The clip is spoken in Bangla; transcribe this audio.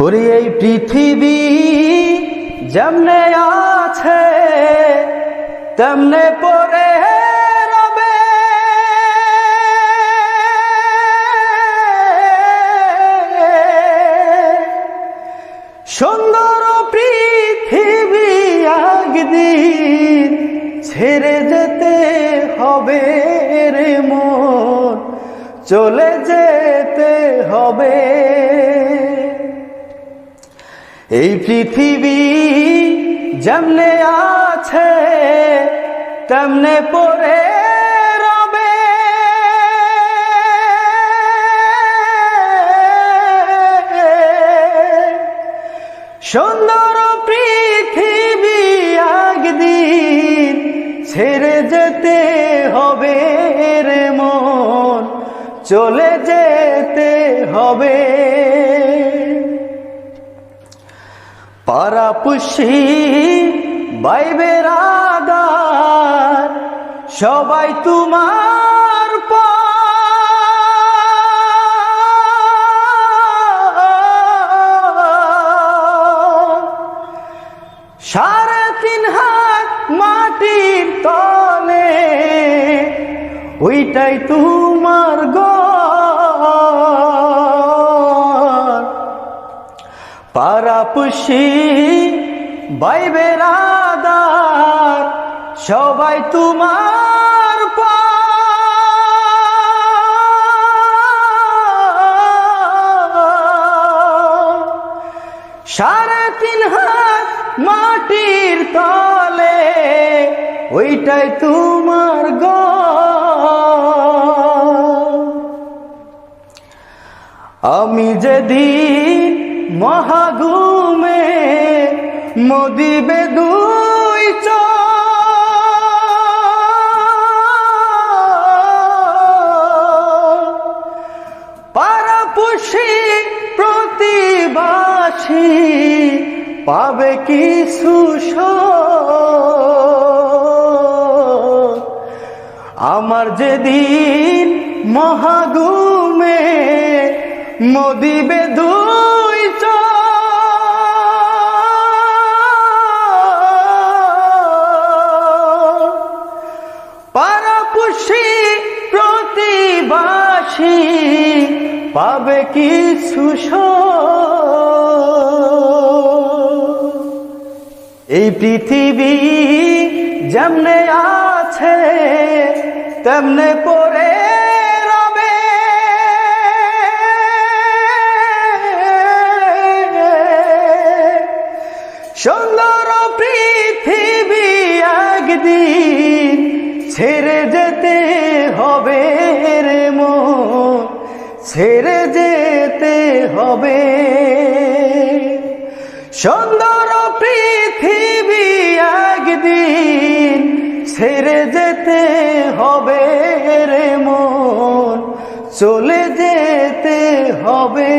হরি এই পৃথিবী যেমনে আছে, তেমনে পরে রবে। সুন্দর পৃথিবী একদিন ছেড়ে যেতে হবে রে মন, চলে যেতে হবে। এই পৃথিবী যেমনে আছে, তেমনে পড়ে রবে। সুন্দর পৃথিবী একদিন ছেড়ে যেতে হবে রে মন, চলে যেতে হবে। পারাপুষি বাইবের আদার সবাই তোমার। সাড়ে তিন হাত মাটির তলে ওইটাই তোমার গর বাইবের আদার সবাই তোমার। সাড়ে তিন হাত মাটির তলে ওইটাই তোমার ঘর আমি যেদিন মহাগুমে মদিবে দুই প্রতিবাসী পাবে কি সুখ। আমার যেদিন মহাগুমে মদিবে দুই প্রতিবাসী পাবে সুখ। এই পৃথিবী যেমনে আছে, তেমনে পড়ে রবে সুন্দর পৃথিবী একদিন ছেড়ে যেতে হবে ছেড়ে যেতে হবে। সুন্দর পৃথিবী একদিন ছেড়ে যেতে হবে রে মন চলে যেতে হবে।